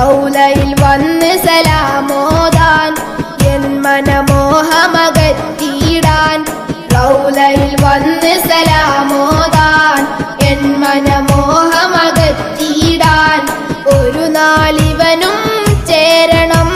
കൗലയിൽ വന്ന് സലാമോദാൻ. എൻ മനമോഹമകത്തിയിടാൻ കൗലയിൽ വന്ന് സലാമോദാൻ.